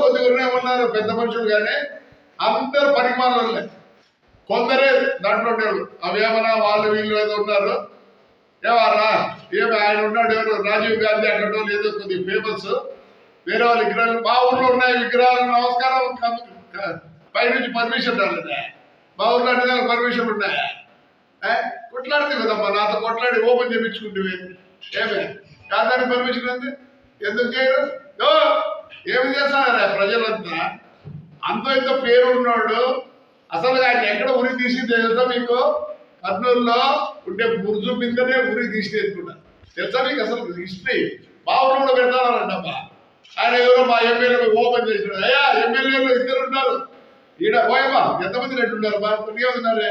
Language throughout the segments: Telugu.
కొద్దిగా ఉన్నారు పెద్ద మనుషులు కానీ అందరు పనిమాలే కొందరే దాంట్లో ఉండేవాళ్ళు అవేమన్నా వాళ్ళు వీళ్ళు ఏదో ఉన్నారు. ఏవారా ఏమి ఆయన ఉన్నాడు ఎవరు? రాజీవ్ గాంధీ అక్కడ ఏదో కొద్దిగా ఫేమస్ వేరే వాళ్ళ విగ్రహాలు మా ఊర్లో ఉన్నాయి. విగ్రహాలు నమస్కారం పైనుంచి పర్మిషన్ రాలేదా? మా ఊర్లో అన్ని పర్మిషన్ ఉన్నాయా? ఏ? కొట్లాడితే కదమ్మా నాతో కొట్లాడి ఓపెన్ చేయించుకుంటే ఏమే? కాదానికి పర్మిషన్ ఉంది? ఎందుకు చేయరు? ఏమి చేస్తారా ప్రజలంతా అంత ఇంత పేరు ఉన్నాడు అసలు ఆయన ఎక్కడ ఉరి తీసి తెలుసా మీకు? కర్నూలులో ఉండే బుర్జు మీదనే ఉరి తీసి ఎత్తుకున్నా తెలుసా మీకు అసలు హిస్టరీ మా కూడా పెడతానంటమ్మా ఆయన ఎవరో మా ఎమ్మెల్యే ఓపెన్ చేసినాడు. అయ్యా ఎమ్మెల్యేలు ఇద్దరు ఉన్నారు. ఈడ పోయమ్మా ఎంతమంది రెడ్డి ఉన్నారు? మా కొద్దిగా ఉన్నారే.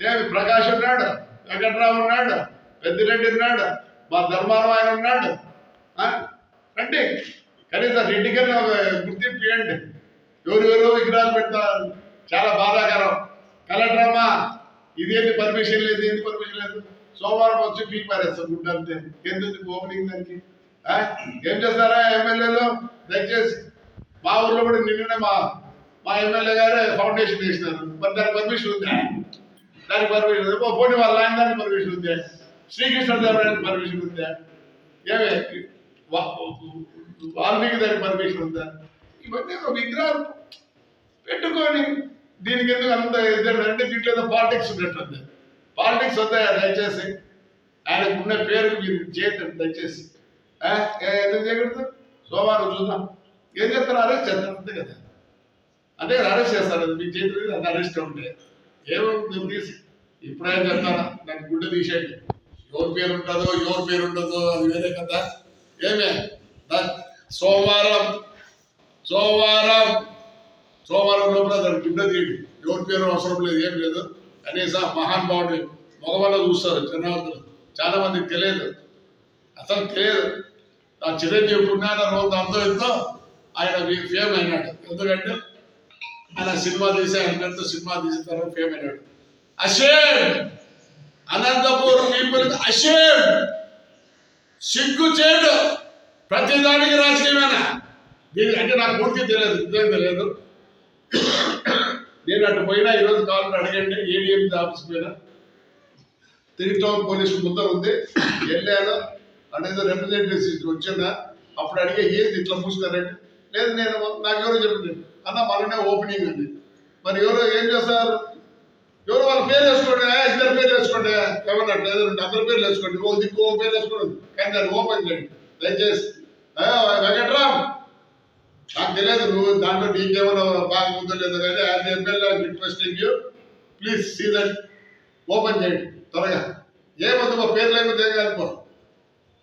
ఏమి ప్రకాష్ ఉన్నాడు వెంకట్రావు ఉన్నాడు పెద్దిరెడ్డి ఉన్నాడు మా ధర్మారావు ఆయన ఉన్నాడు. ఆ? రండి. కనీసం రెడ్డి కన్నా గుర్తింపు ఇవ్వండి. ఎవరెవరో విగ్రహాలు పెడతారు. చాలా బాధాకరం. కలెక్టర్ అమ్మా ఇదేంటి పర్మిషన్ లేదు ఏంటి పర్మిషన్ లేదు? సోమవారం వచ్చి పీక్ పారేస్తాం గుడ్ అంతే. ఎందుకు ఓపెనింగ్ దానికి? ఏం చేస్తారా ఎమ్మెల్యేలు? దయచేసి మా ఊర్లో కూడా నిన్ననే మా మా ఎమ్మెల్యే గారే ఫౌండేషన్ వేసినారు. మరి దానికి పర్మిషన్ ఉందా? దానికి పర్మిషన్ ఉంది? పోనీ వాళ్ళ ఆయన దానికి పర్మిషన్ ఉందా? శ్రీకృష్ణ దేవరానికి పర్మిషన్ ఉందా? ఏమే? వాల్మీకి దానికి పర్మిషన్ ఉందా? ఇవన్నీ ఒక విగ్రహాలు పెట్టుకొని దీనికి ఎందుకు అంత అంటే దీంట్లో ఏదో పాలిటిక్స్ ఉన్నట్టుంది పాలిటిక్స్ వద్దాయా దయచేసి. ఆయనకు ఉన్న పేరుకు మీరు చేయటం దయచేసి. ఎందుకు చేయకూడదు? సోమవారం చూద్దాం. ఏం చేస్తారు? అరెస్ట్ చేస్తారు. అంతే కదా. అదే కదా అరెస్ట్ చేస్తారు. అది మీ చేతులు అది అరెస్ట్ ఉంటే. ఏమో నువ్వు తీసి. ఇప్పుడేం చెప్తాను నాకు గుడ్డ తీసేయండి. ఎవరి పేరు ఉంటుందో ఎవరి పేరు ఉండదో అది వేరే కదా. ఏమే? సోమవారం. సోమవారం. సోమవారం లోపల దాని గుడ్డ తీయండి. ఎవరి పేరు అవసరం లేదు ఏం లేదు. కనీసం మహాన్ భావుడు మగవాళ్ళు చూస్తారు జనార్దన్. చాలా మందికి తెలియదు. అసలు తెలియదు. ఆ చిరంజీవి ఉన్నాడు రోజు అర్థం ఎంతో ఆయన ఫేమ్ అయినాడు. ఎందుకంటే ఆయన సినిమా తీసి ఆయన పెద్ద సినిమా తీసిన తర్వాత ఫేమ్ అయినాడు. అషేమ్ అనంతపూర్ పీపుల్ అషేమ్ సిగ్గు చేయడు ప్రతి దానికి రాజకీయమేనా దీని అంటే నాకు పూర్తి తెలియదు ఇదేం తెలియదు. నేను అటు పోయినా ఈరోజు కావాలంటే అడగండి ఏడిఎం ఆఫీస్ పోయినా తిరుగుతాం టౌన్ పోలీస్ ముందర ఉంది. వెళ్ళాను అనేది రిప్రజెంటేటివ్ వచ్చిందా అప్పుడు అడిగే ఏంది ఇట్లా మూసినారంటే లేదు నేను నాకు ఎవరో చెప్పింది అన్న మననే ఓపెనింగ్ అండి. మరి ఎవరో ఏం చేస్తారు? ఎవరు వాళ్ళ పేరు వేసుకోండి ఏమన్నా లేదు అందరి పేర్లు వేసుకోండి ఓ దిక్కు ఓ పేరు వేసుకోండి. కానీ దాన్ని ఓపెన్ చేయండి. దయచేసి. వెంకట్రామ్! నాకు తెలియదు నువ్వు దాంట్లో నీకేమైనా బాగా ఉందో లేదో కానీ as MLA requesting you. Please see that. Open చేయండి త్వరగా. ఏమొద్దు మా పేర్లు ఏం కాదు పో.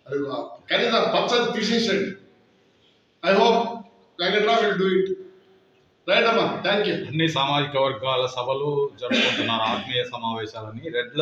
అది కనీసం పచ్చని తీసేసండి I hope Venkatram will do it. Right అమ్మా థ్యాంక్ యూ అన్ని సామాజిక వర్గాల సభలు జరుపుకుంటున్నారు ఆత్మీయ సమావేశాలని. రెడ్ల